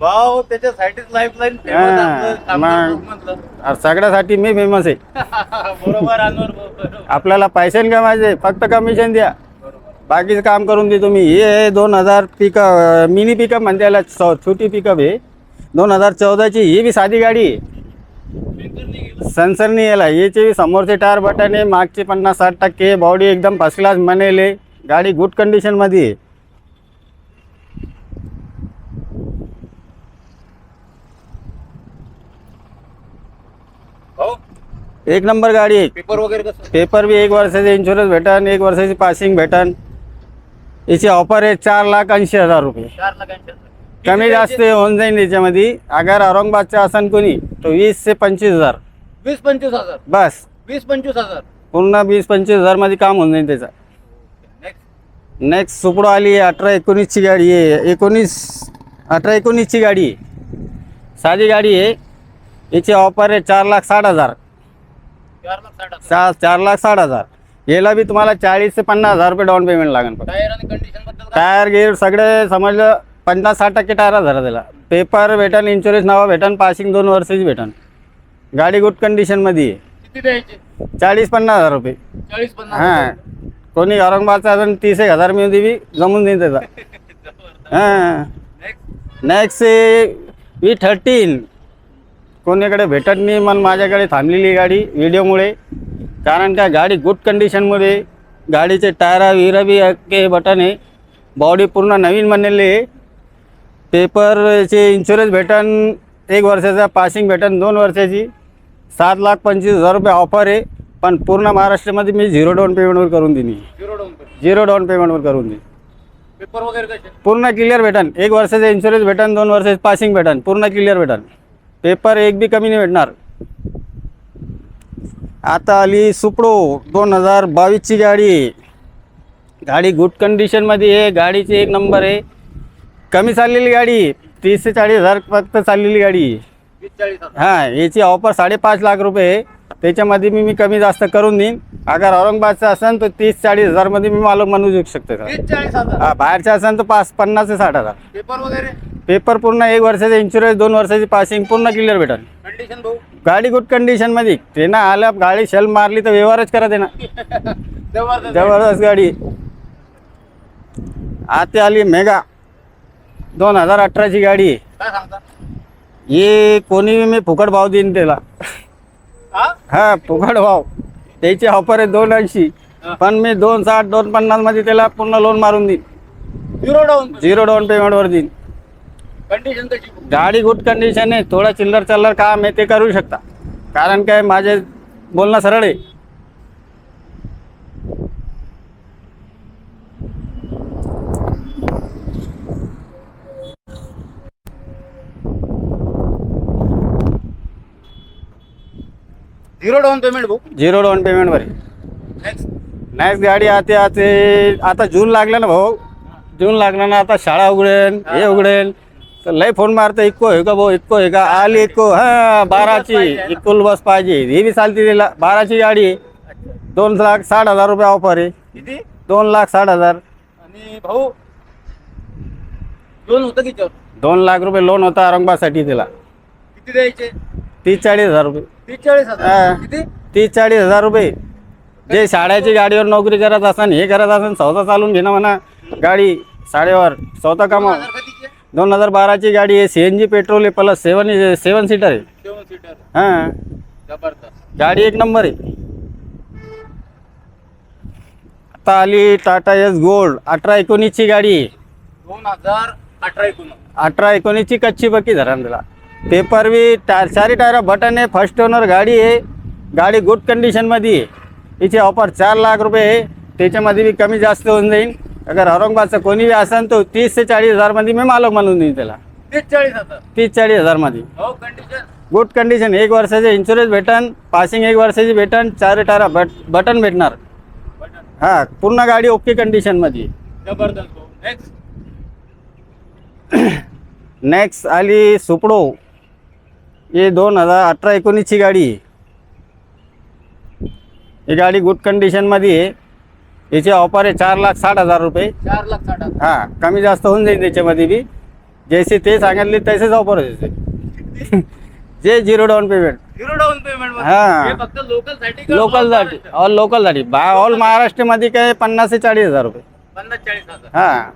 भाऊ त्याच्यासाठीच लाईफलाईन हा, मग. अरे सगळ्यासाठी मी फेमस आहे. बरोबर अनवर बरोबर. आपल्याला पैसे नाही कमायचे फक्त कमिशन द्या. बाकीचं काम करून दे तुम्ही हे दोन हजार पिकअप मिनी पिकअप म्हणते याला छोटी पिकअप आहे. दोन हजार चौदाची ही बी साधी गाडी आहे. सनसर नाही याला. याचे बी समोरचे टायर बटन आहे मागचे पन्नास साठ टक्के बॉडी एकदम फर्स्ट क्लास बनेले गाडी गुड कंडिशनमध्ये आहे भाऊ एक नंबर गाडी. आहे पेपर वगैरे कसं? पेपर बी एक वर्षाचे इन्शुरन्स भेटन एक वर्षाची पासिंग भेटन. याची ऑफर आहे चार लाख ऐंशी हजार रुपये. चार कमी जास्त होऊन जाईल याच्यामध्ये. अगर औरंगाबादचा असन कोणी तो वीस ते पंचवीस हजार. वीस पंचवीस हजार. बस. वीस पंचवीस हजार. पूर्ण वीस पंचवीस हजारमध्ये काम होऊन जाईल त्याचा. नेक्स्ट नेक्स्ट सुपडो आली आहे अठरा एकोणीसची गाडी आहे. एकोणीस अठरा एकोणीसची गाडी आहे. साधी गाडी आहे. याची ऑफर आहे चार लाख साठ हजार. चार लाख साठ हजार. चार लाख साठ हजार. याला बी तुम्हाला चाळीस ते पन्नास हजार रुपये डाऊन पेमेंट लागेल टायर आणि कंडिशनबद्दल काय? टायर गिअर सगळे समजलं पन्नास साठ टक्के टायर झाला त्याला. पेपर भेटन इन्शुरन्स नावं भेटन पासिंग दोन वर्षाची भेटन. गाडी गुड कंडिशनमध्ये आहे. किती द्यायचे? चाळीस पन्नास हजार रुपये. चाळीस पन्नास हां. कोणी औरंगाबादचा अजून तीस एक हजार मिळून देवी जमून देईन त्याचा. हां. नेक्स्ट नेक्स्ट व्ही थर्टीन कोणीकडे भेटत नाही मग माझ्याकडे थांबलेली गाडी व्हिडिओमुळे. कारण काय गाडी गुड कंडिशनमध्ये गाडीचे टायरा विरा बी अख्खे बटन आहे. बॉडी पूर्ण नवीन बनलेली आहे. पेपरचे इन्शुरन्स भेटन एक वर्षाचा पासिंग भेटन दोन वर्षाची. सात लाख पंचवीस हजार रुपये ऑफर आहे. पण पूर्ण महाराष्ट्रामध्ये मी झिरो डाऊन पेमेंटवर करून देईन. झिरो डाऊन झिरो डाऊन पेमेंटवर करून देईन. पेपर वगैरे पूर्ण क्लिअर भेटन. एक वर्षाचा इन्शुरन्स भेटन दोन वर्षाचे पासिंग भेटन. पूर्ण क्लिअर भेटन. पेपर एक बी कमी नाही भेटणार. आता आली सुपडो दोन हजार बावीसची गाडी. गाडी गुड कंडिशनमध्ये आहे गाडीची एक नंबर आहे. कमी चाललेली गाडी. तीस ते चाळीस हजार फक्त चाललेली गाडी. हां याची ऑफर साडेपाच लाख रुपये आहे. त्याच्यामध्ये मी मी कमी जास्त करून देईन. अगर औरंगाबादचं असेल तर तीस चाळीस हजारमध्ये मी मालक म्हणू देऊ शकतो हा बाहेरचं असेल तर पाच पन्नास ते साठ हजार. पेपर वगैरे? पेपर पूर्ण एक वर्षाचा इन्शुरन्स दोन वर्षाची पासिंग पूर्ण क्लिअर भेटेल. कंडिशन भाऊ? गाडी गुड कंडिशनमध्ये ते ना आलं गाडी शेल मारली तर व्यवहारच करा दे ना जबरदस्त गाडी. आता आली मेगा. दोन हजार अठराची गाडी. आहे. काय सांगता? हे कोणी मी फुकट भाव देईन त्याला. हा? हा फुकट भाव. त्याची ऑफर आहे दोन ऐंशी. पण मी दोन साठ दोन पन्नासमध्ये त्याला पूर्ण लोन मारून देईन. झिरो डाऊन झिरो डाऊन पेमेंटवर देईन. कंडिशन कशी? गाडी गुड कंडिशन आहे. थोडा चिल्लर चल्लर काम आहे ते करू शकता. कारण काय माझे बोलणं सरळ आहे. झिरो डाऊन पेमेंट भाऊ झिरो डाऊन पेमेंटवर नेक्स्ट गाडी आता आता आता जून लागला ना भाऊ. जून लागला ना आता शाळा उघडेल हे. उघडेल. लय फोन मारतं इक्को आहे का भाऊ इक्को आहे का? आली इक्को हा बाराची इक्कोल बस पाहिजे. ही बी चालती तिला. बाराची गाडी आहे. दोन लाख साठ हजार रुपये ऑफर आहे. किती? दोन लाख साठ हजार. आणि भाऊ लोन होतं किती दोन लाख रुपये लोन होता औरंगाबादसाठी तिला. किती द्यायचे? तीस चाळीस हजार रुपये. तीस चाळीस हा. हजार किती? तीस चाळीस हजार रुपये. जे शाळेची गाडीवर नोकरी करत असन हे करत असन स्वतः चालून घेणं म्हणा. गाडी साडेवर स्वतः कधीचे दोन हजार बाराची गाडी आहे. सी एन जी पेट्रोल आहे प्लस सेवन सेवन सीटर आहे. सेवन सीटर हां. जबरदस्त. गाडी एक नंबर आहे. आता आली टाटा एस गोल्ड अठरा एकोणीसची गाडी आहे. दोन हजार अठरा एकोणीस. अठरा एकोणीसची कच्ची बक्की धरा त्याला पेपर बी टायर चारी टायर बटन आहे. फर्स्ट ओनर गाडी आहे. गाडी गुड कंडिशनमध्ये आहे. हिची ऑफर चार लाख रुपये आहे. त्याच्यामध्ये बी कमी जास्त होऊन जाईल अगर औरंगाबादचा कोणी बी असेल तो तीस ते चाळीस हजारमध्ये मी मालक म्हणून देईन त्याला तीस चाळीस हजार तीस चाळीस हजारमध्ये हो कंडिशन गुड कंडिशन एक वर्षाचे इन्शुरन्स भेटन पासिंग एक वर्षाची भेटन चार टायर बट बटन भेटणार। हां पूर्ण गाडी ओके कंडिशनमध्ये आहे. जबरदस्त नेक्स्ट आली सुपडो. हे दोन हजार अठरा एकोणीसची गाडी आहे. ही गाडी गुड कंडिशनमध्ये आहे. याची ऑफर आहे चार लाख साठ हजार रुपये. चार लाख साठ हजार. हां कमी जास्त होऊन जाईल त्याच्यामध्ये बी. जैसे ते सांगितले तसेच ऑफर होते जे zero down payment zero down payment हा. फक्त लोकलसाठी लोकलसाठी. ऑल लोकलसाठी. बा ऑल महाराष्ट्रामध्ये काय पन्नास ते चाळीस हजार रुपये. पन्नास चाळीस हजार. हां.